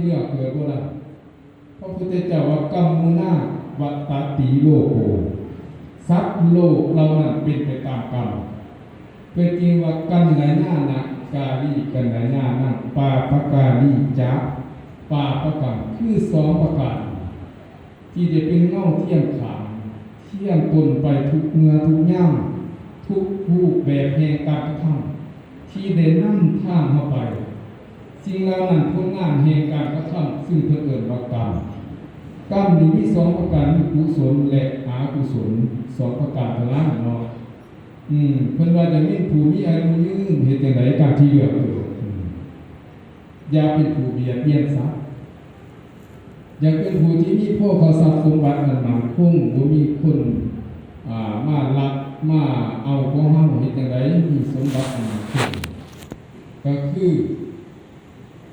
เลือกเกิดบ่าได้พระพุทธเจ้าว่ากรรมุนาวัตติโลโกสัตว์โลกเรานั้นเป็นไปตามกรรมเป็นจริงว่ากันไหนหน้านักกาลีกันไหนหน้านักปาปกาลีจับปาปกรรมคือสองประการที่จะเป็นเงาเที่ยงขางเที่ยงตนไปทุกเมื่อทุกย่างทุกรูปแบบแห่งการกระทำที่ได้นำทางเข้าไป สิ่งเหล่านั้นผลงานแห่งการกระทำซึ่งเพื่อเกิดว่ากรรมกรรมนี้มีสองประการมีกุศลและอากุศลสองประการเท่านั้นเนาะอืมเพิ่นว่าจะมีผู้มีอายุยืนเฮ็ดจังไดการที่เหลือเกิดอืมอย่าเป็นผู้เบียดเบียนสัตว์อยาเป็นผู้ที่มีพ่อขอทรัพย์สมบัติอันมั่นคงบ่มีคนอ่ามาลักมาเอาของเฮาเฮ็ดจังไดมีสมบัติอันมั่นคงก็คือ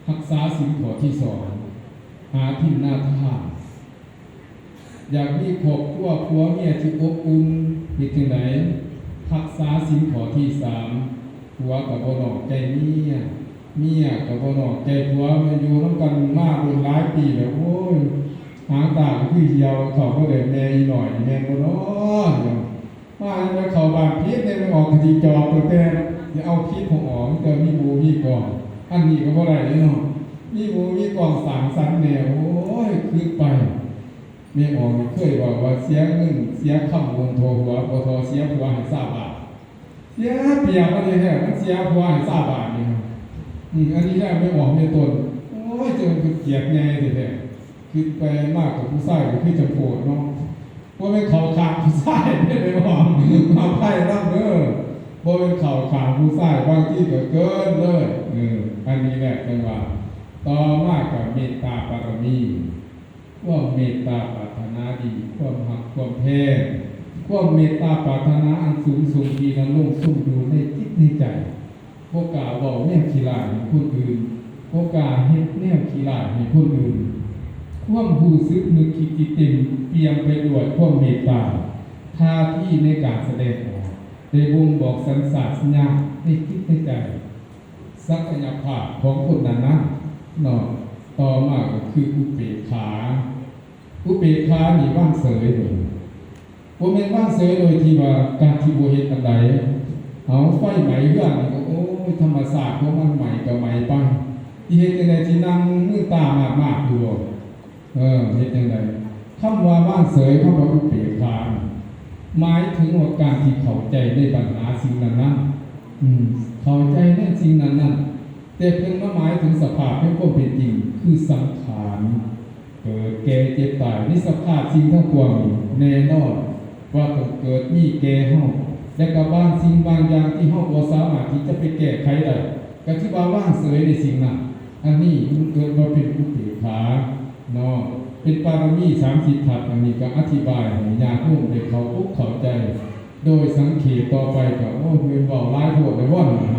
รักษาศีลข้อที่สองหาทินนาทาอยากมีครอบครัวผัวเมียที่อบอุ่นเฮ็ดจังไดรักษาศีลข้อที่สามผัวก็บ่นอกใจเมียเมียกับบ่นอกใจผัวมาอยู่น้ำกันมากเป็นหลายปีแล้วโอ้ยหางตาก็คือเหี่ยวเขาก็เลยแม่อีหน่อยแม่บ่น้อยมาแล้วเขาบางพิษได้ไม่ออกกะทิจอบตัวแต่อย่าเอาพิษของออกมันก็มีบูมีก่อน อันนี้ก็บ่ได้เนาะมีบูมีกอนสามสันแนวโอ้ยคือไปม่ออกเคยบอกว่าเสียเงินเสียคำวงโทหัวบ่ทเสียผัวให้ทราบบาทเสียเปียบมันเลยแท้มันเสียผัวให้ทราบบาทนี่ครับอืมอันนี้ได้ไม่ออกในตนโอ้ยจอคือเกลียดไงเลยแท้คิดไปมากกว่าผู้ชายกับพี่จำโพดเนาะว่าเป็นเขาขางผู้ชายไม่ได้บอกมาไพ่รับเด้อ ว่าเป็นเขาขางผู้ชาบางที่ก็เกินเลยเอออันนี้แหละจังหวะต่อมากับเมตตาปรมีความเมตตาปรารถนาดีความหักความแพ้ความเมตตาปรารถนาอันสูงส่งดีนั้นลงสุ่มดูในจิตในใจโอกาบอกแนวขี้ลาให้คนอื่นโอกาเฮ็ดแนวขี้ลาให้คนอื่นความรู้สึกนึกคิดจิเต็มเปี่ยมไปด้วยความเมตตาท่าที่ในการแสดงออก ได้บ่งบอกสัญชาตญญาณในจิตในใจ ศักยภาพของคนนั้นนั้นเนาะต่อมาก็คืออุเบกขา อุเบกขานี่ว่างเสยเลยบ่แม่นว่างเสยโดยที่ว่าการที่บ่เฮ็ดอันใดเอาไฟไหม้เรื่องนี่ก็โอ้ยธรรมศาสตร์ของมันใหม่ก็ใหม่ไปที่เฮ็ดจังไดที่นั่งมือตามากมากๆอยู่เออเฮ็ดจังไดคำว่าบ้านเสยคำว่าอุเบกขา หมายถึงว่าการที่เข้าใจในปัญหาสิ่งนั้นนั้นอืมเข้าใจในสิ่งนั้นนั้นแต่เพิ่นมาหมายถึงสภาพแห่งความเป็นจริง คือสังขารเกิดแก่เจ็บตายนี่สภาพสิ่งทั้งปวงแน่นอนว่าต้องเกิดมีแก่เฮาและก็บางสิ่งบางอย่างที่เฮาบ่สามารถที่จะไปแก้ไขได้ก็คือว่าว่างเสยในสิ่งนั้นอันนี้มันเกิดมาเป็นอุเบกขาเนาะ เป็นปารมีสามสิบถัดอันนี้ก็อธิบายให้ญาติโยมได้เขาปุ๊บเข้าใจ โดยสังเขตต่อไปก็โอ้ยเว้าหลายโพดได้ว่าหนา